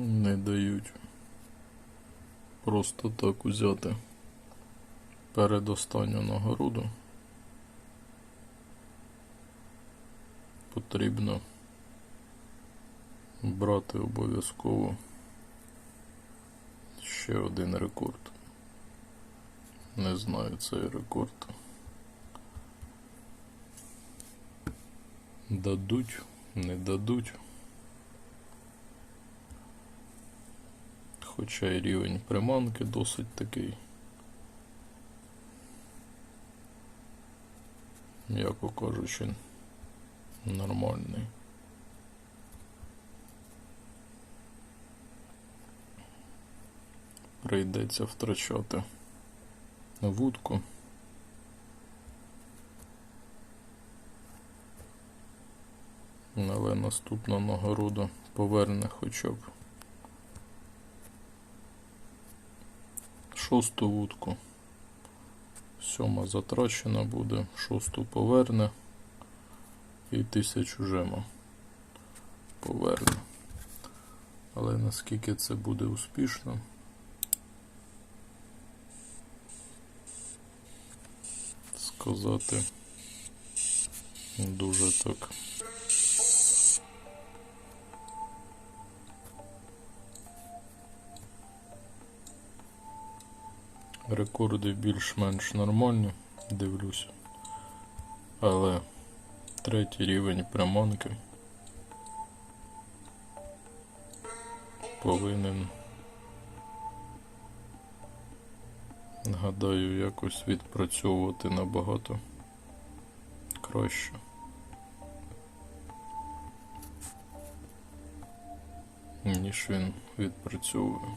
Не дають просто так узяти передостанню нагороду. Потрібно брати обов'язково ще один рекорд. Не знаю цей рекорд. Дадуть, не дадуть. Хоча і рівень приманки досить такий. М'яко кажучи, нормальний. Прийдеться втрачати вудку. Але наступна нагорода поверне хоча б шосту вудку. Сьома затрачена буде, шосту поверне і тисячу жема поверне. Але наскільки це буде успішно? Сказати дуже так. Рекорди більш-менш нормальні, дивлюся. Але третій рівень приманки повинен, гадаю, якось відпрацьовувати набагато краще. Ніж він відпрацьовує.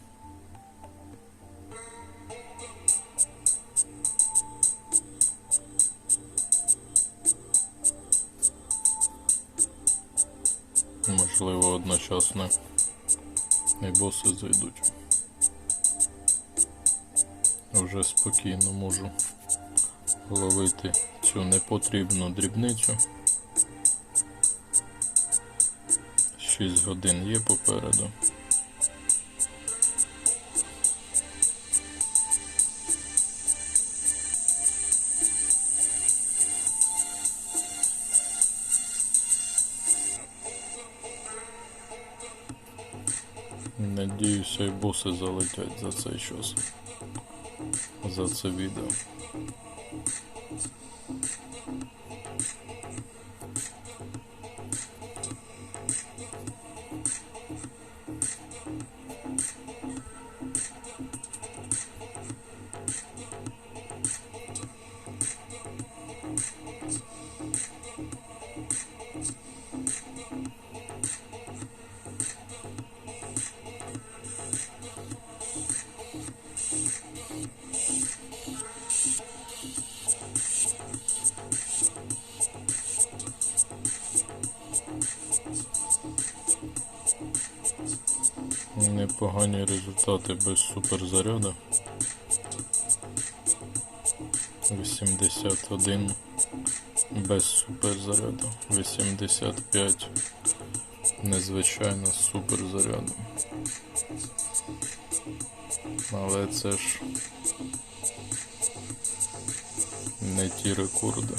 Одночасно і боси зайдуть. Вже спокійно можу ловити цю непотрібну дрібницю. 6 годин є попереду. Надіюся, і боси залетять за цей час. За це відео. Непогані результати без суперзаряду. 81 без суперзаряду. 85 незвичайно з суперзарядом. Але це ж не ті рекорди.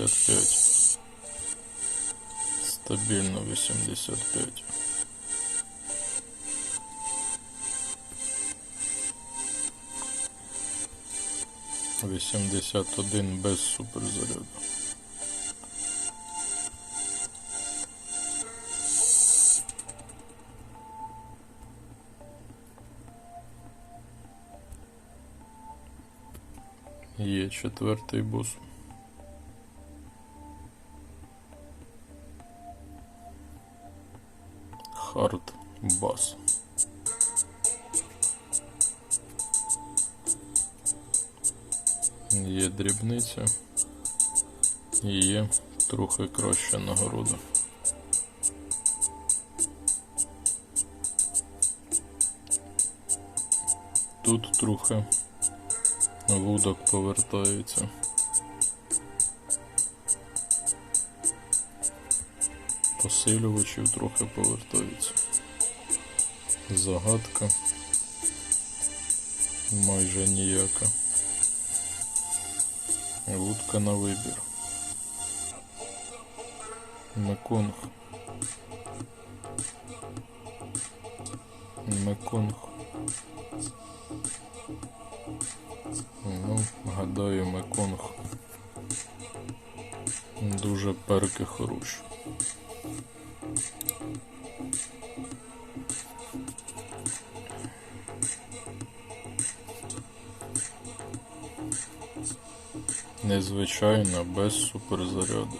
Вісімдесят п'ять. Стабільно вісімдесят п'ять. Вісімдесят один без суперзаряду. Є четвертий бус. Хард бас. Є дрібниця і є трохи краща нагорода. тут трохи вудок повертається. Посилювачів трохи повертається. Загадка майже ніяка. Вудка на вибір. Меконг. Меконг. Ну, гадаю, Меконг. Дуже перки хороші. Незвичайно, без суперзаряду.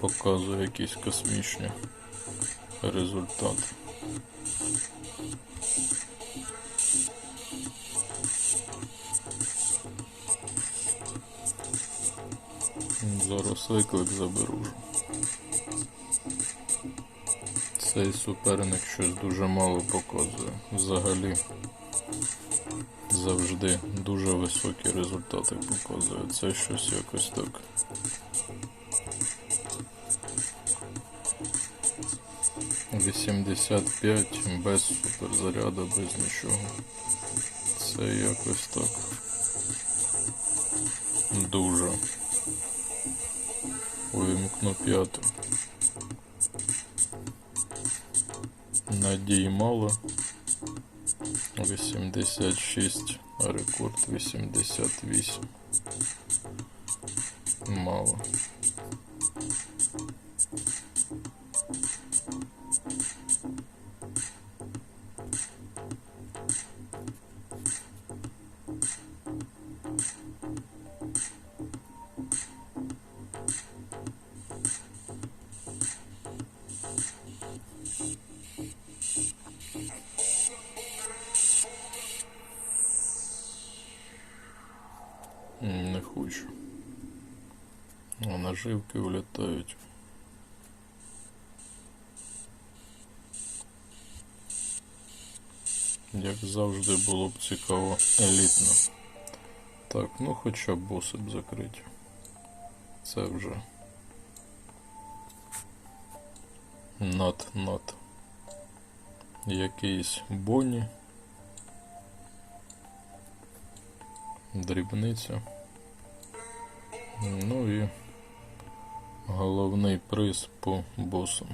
Показує якісь космічні результати. Зараз виклик заберу. Цей суперник щось дуже мало показує. Взагалі завжди дуже високі результати показує. Це щось якось так. Вісімдесят п'ять без суперзаряду, без нічого. Це якось так. Дуже. Вимкну п'яту. Надій мало. 86, а рекорд 88. Мало. А наживки влітають. Як завжди було б цікаво елітно. Так, ну хоча б боси б закриті. Це вже над над. Якийсь боні. Дрібниця. Ну і головний приз по босам.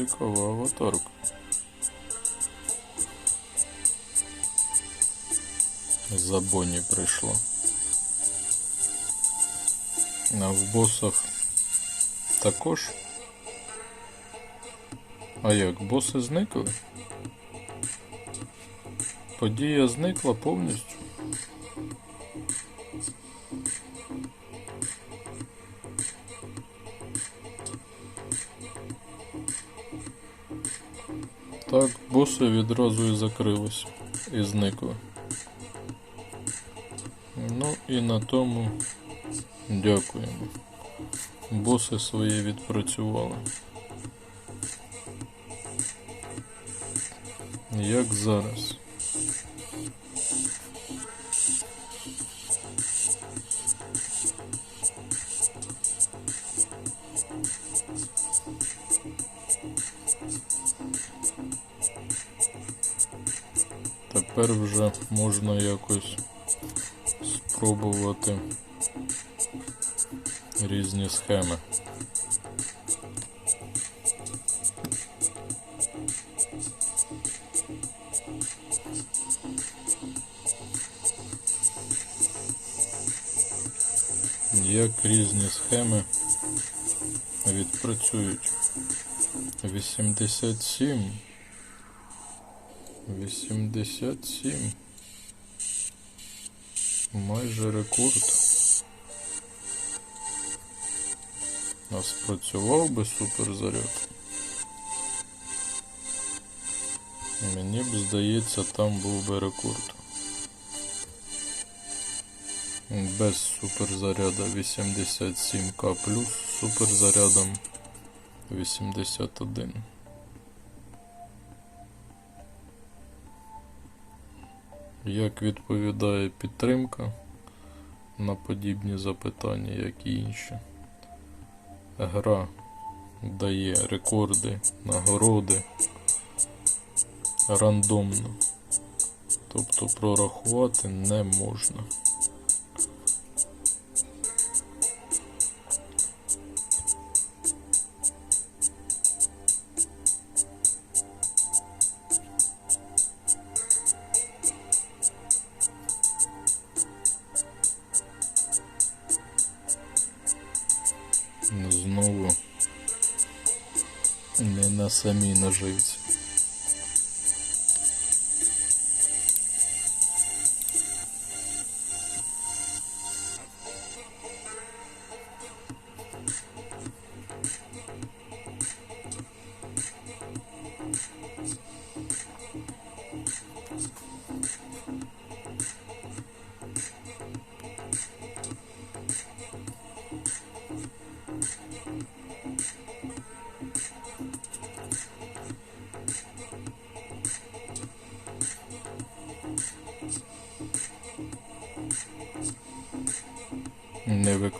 Цікава аватарка. За Бонні прийшла. А в босах також. А як, боси зникли? Подія зникла повністю. Так, боси відразу і закрились і зникли. Ну і на тому дякуємо. Боси свої відпрацювали. Як зараз. Тепер вже можна якось спробувати різні схеми. як різні схеми відпрацюють. 87. 87. Майже рекорд. А спрацював би суперзаряд. Мені б здається, там був би рекорд. Без суперзаряда 87к плюс суперзарядом 81. Як відповідає підтримка на подібні запитання, як і інші? Гра дає рекорди, нагороди рандомно. Тобто прорахувати не можна. możliwe.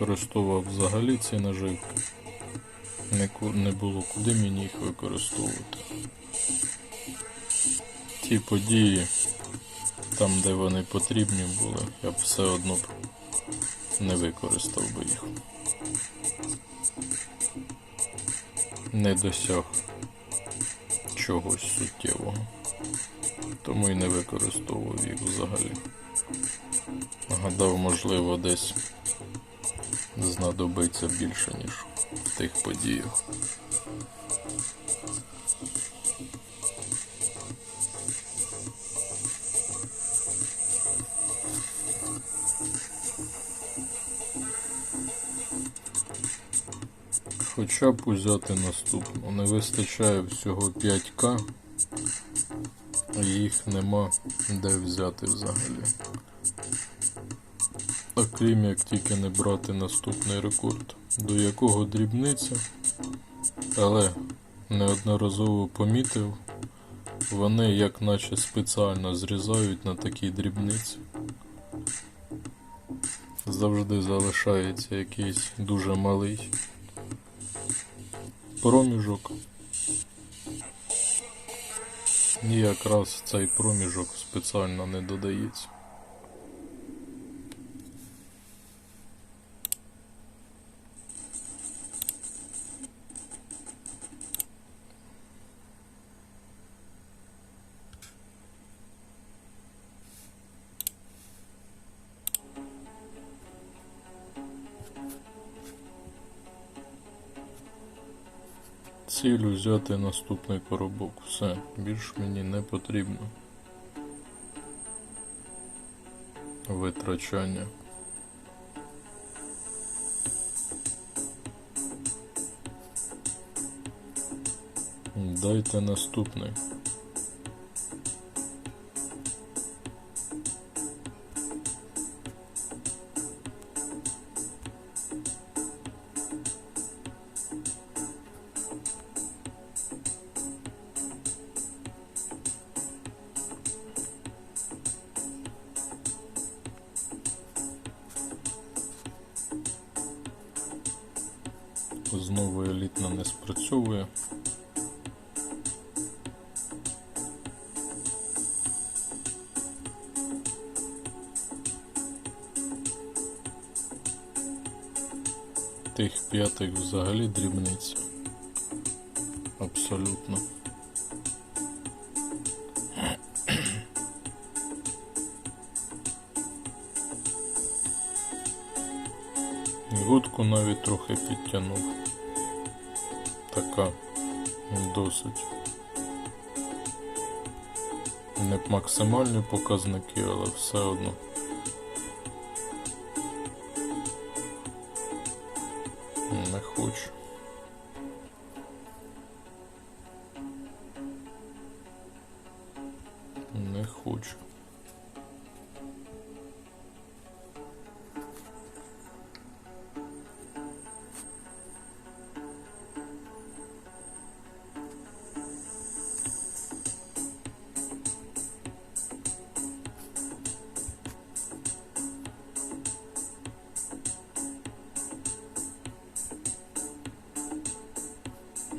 Використовував взагалі ці наживки. Не, було куди мені їх використовувати. Ті події, там де вони потрібні були, я б все одно не використав би їх. Не досяг чогось суттєвого. Тому і не використовував їх взагалі. Гадав, можливо, десь знадобиться більше, ніж в тих подіях. Хоча б узяти наступну. Не вистачає всього 5к, а їх нема де взяти взагалі. Окрім як тільки не брати наступний рекорд, до якого дрібниця, але неодноразово помітив, вони як наче спеціально зрізають на такій дрібниці. Завжди залишається якийсь дуже малий проміжок. І якраз цей проміжок спеціально не додається. Ціль взяти наступний коробок. Все, більш мені не потрібно. Витрачання. Дайте наступний. Дрібниць. Абсолютно. Гудку навіть трохи підтягнув. Така досить. Не максимальні показники, але все одно.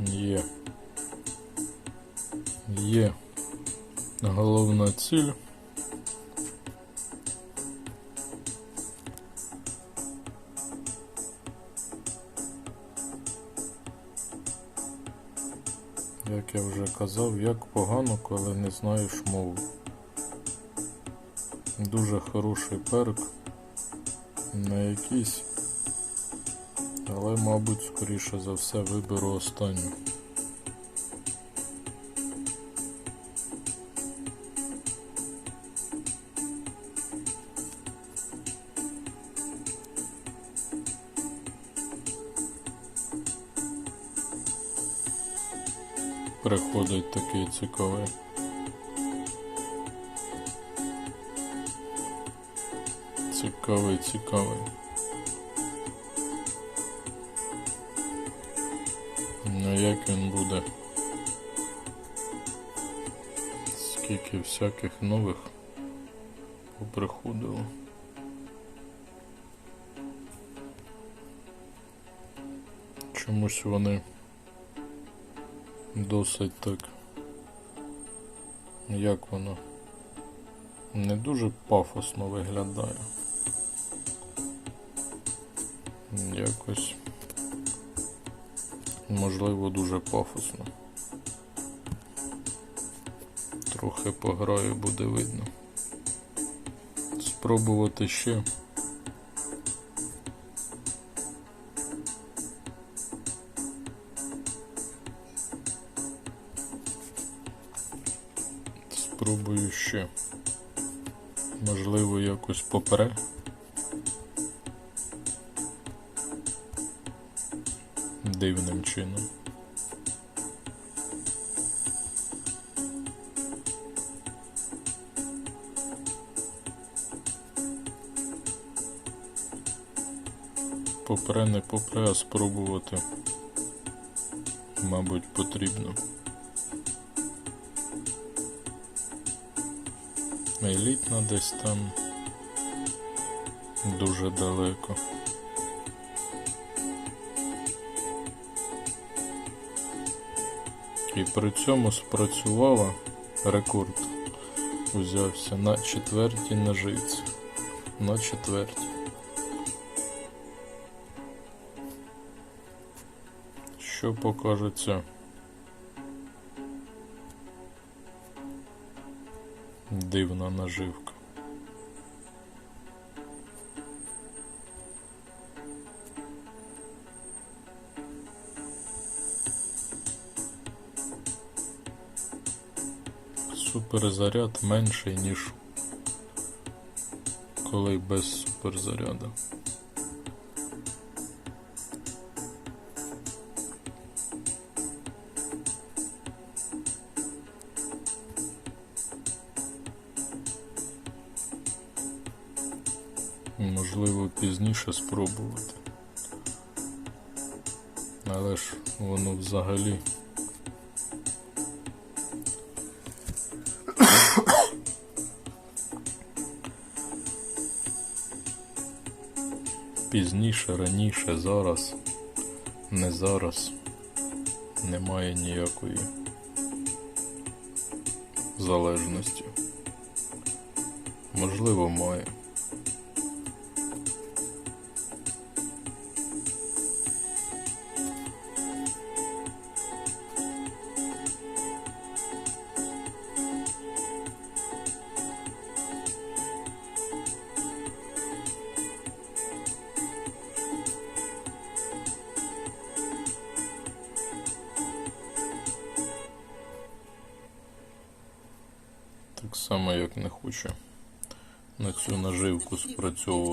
Є. Є. Головна ціль. Як я вже казав, як погано, коли не знаєш мову. Дуже хороший перк. Не якийсь. Але, мабуть, скоріше за все виберу останню. Приходить такий цікавий. Цікавий, цікавий. Ну як він буде? Скільки всяких нових поприходило. Чомусь вони досить так. Як воно? Не дуже пафосно виглядає. Якось. Можливо, дуже пафосно. Трохи пограю, буде видно. Спробувати ще. Спробую ще. Можливо, якось попре. Дивним чином. Попре, не попре, а спробувати, мабуть, потрібно. Елітна десь там дуже далеко. І при цьому спрацювала рекорд. Узявся на четвертій ножиці. На четвертій. Що покажеться? Дивна наживка. Суперзаряд менший, ніж коли без суперзаряду. Можливо, пізніше спробувати. Але ж воно взагалі. Пізніше, раніше, зараз, не зараз немає ніякої залежності. Можливо, має.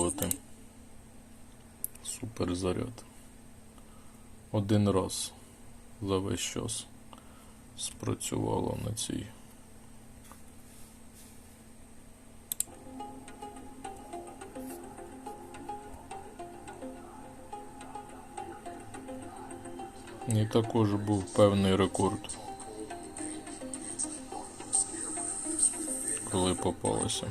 Спрацьовувати суперзаряд. Один раз за весь час спрацювало на цій. І також був певний рекорд, коли попалося.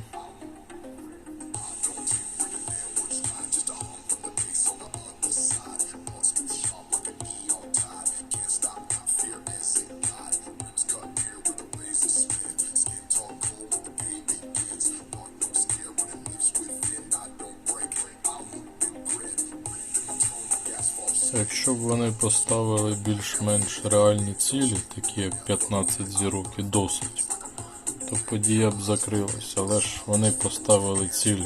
Поставили більш-менш реальні цілі, такі як 15 зірок і досить, то подія б закрилась. Але ж вони поставили ціль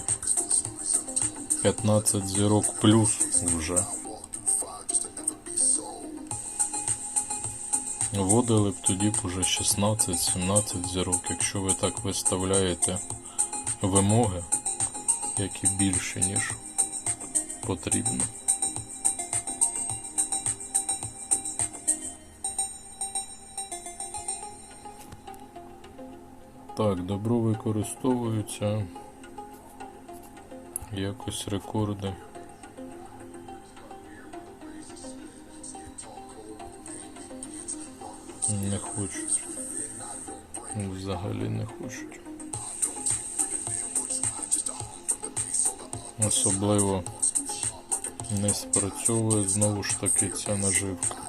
15 зірок плюс вже. Вводили б тоді б уже 16-17 зірок, якщо ви так виставляєте вимоги, які більше, ніж потрібно. Так, добро використовуються. Якось рекорди. Не хочуть. Взагалі не хочуть. Особливо не спрацьовує знову ж таки ця наживка.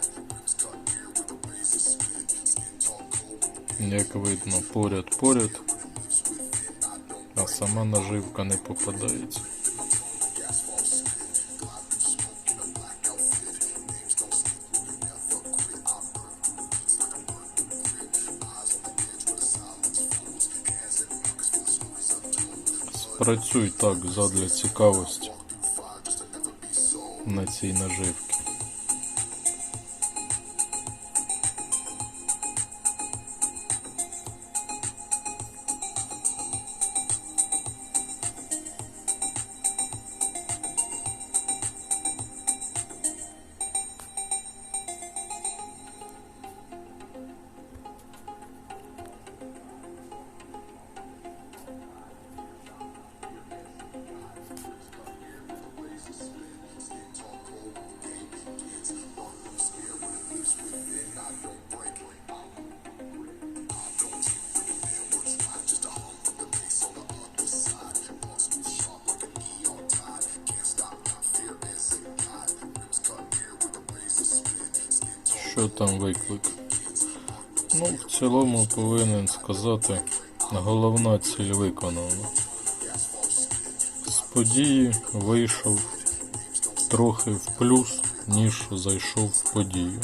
Як видно, поряд поряд, а сама наживка не попадається. Спрацюй так задля цікавості на цій наживці. Там виклик? Ну, в цілому повинен сказати, головна ціль виконана. З події вийшов трохи в плюс, ніж зайшов в подію.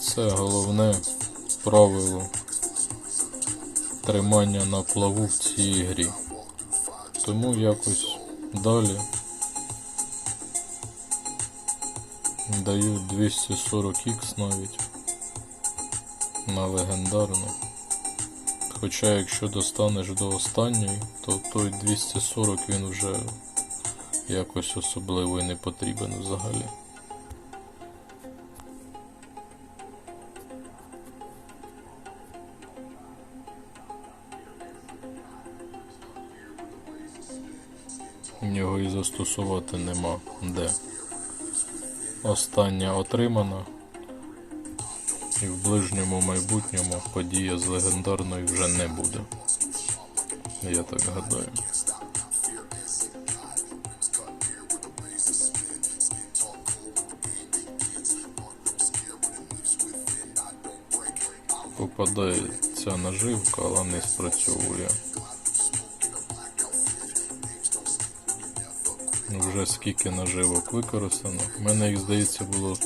Це головне правило тримання на плаву в цій грі. Тому якось далі даю 240х навіть на легендарну. Хоча якщо достанеш до останньої, то той 240 він вже якось особливо і не потрібен взагалі. Його і застосувати нема де. Остання отримана. І в ближньому майбутньому подія з легендарною вже не буде. Я так гадаю. Попадає ця наживка, але не спрацьовує. Вже скільки наживок використано. У мене їх здається було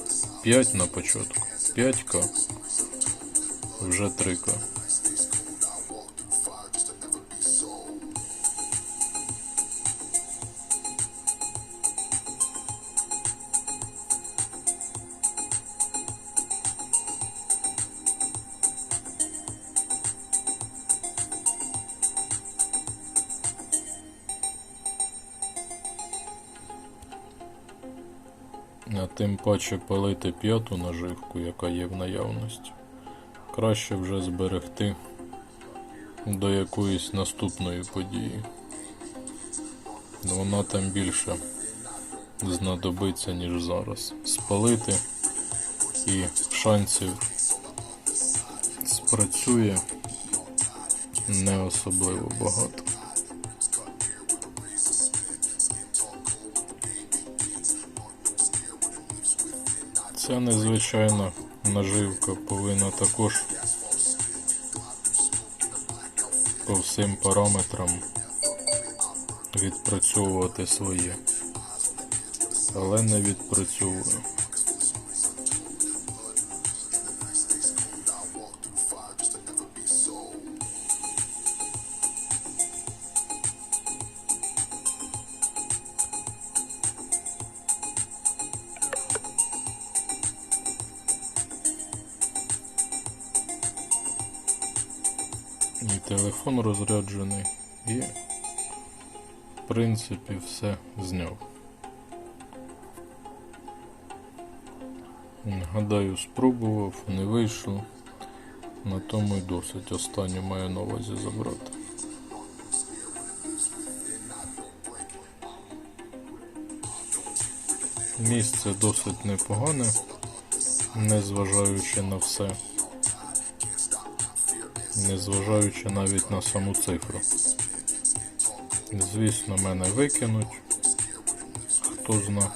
5 на початку. 5к, вже 3к. Паче палити п'яту наживку, яка є в наявності, краще вже зберегти до якоїсь наступної події. Вона там більше знадобиться, ніж зараз. Спалити і шансів спрацює не особливо багато. Ця незвичайна наживка повинна також по всім параметрам відпрацьовувати своє, але не відпрацьовує. І телефон розряджений, і в принципі все зняв. Гадаю, спробував, не вийшло. На тому й досить. Останню маю на увазі забрати. Місце досить непогане, незважаючи на все. Незважаючи навіть на саму цифру. Звісно, мене викинуть. Хто зна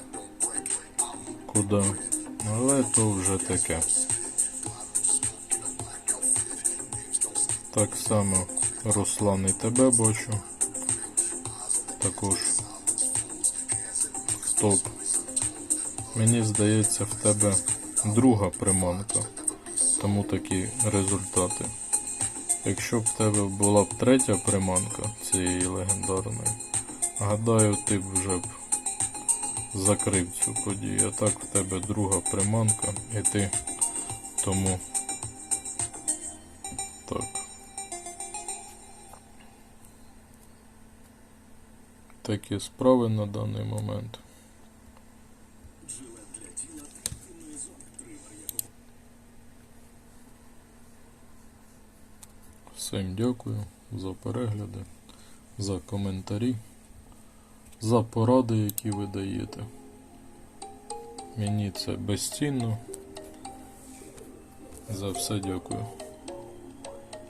куди. Але то вже таке. Так само Руслан і тебе бачу. Також стоп. Мені здається, в тебе друга приманка. Тому такі результати. Якщо б в тебе була б третя приманка цієї легендарної, гадаю, ти б вже б закрив цю подію. А так в тебе друга приманка і ти тому так. Такі справи на даний момент. Всім дякую за перегляди, за коментарі, за поради, які ви даєте. Мені це безцінно. За все дякую.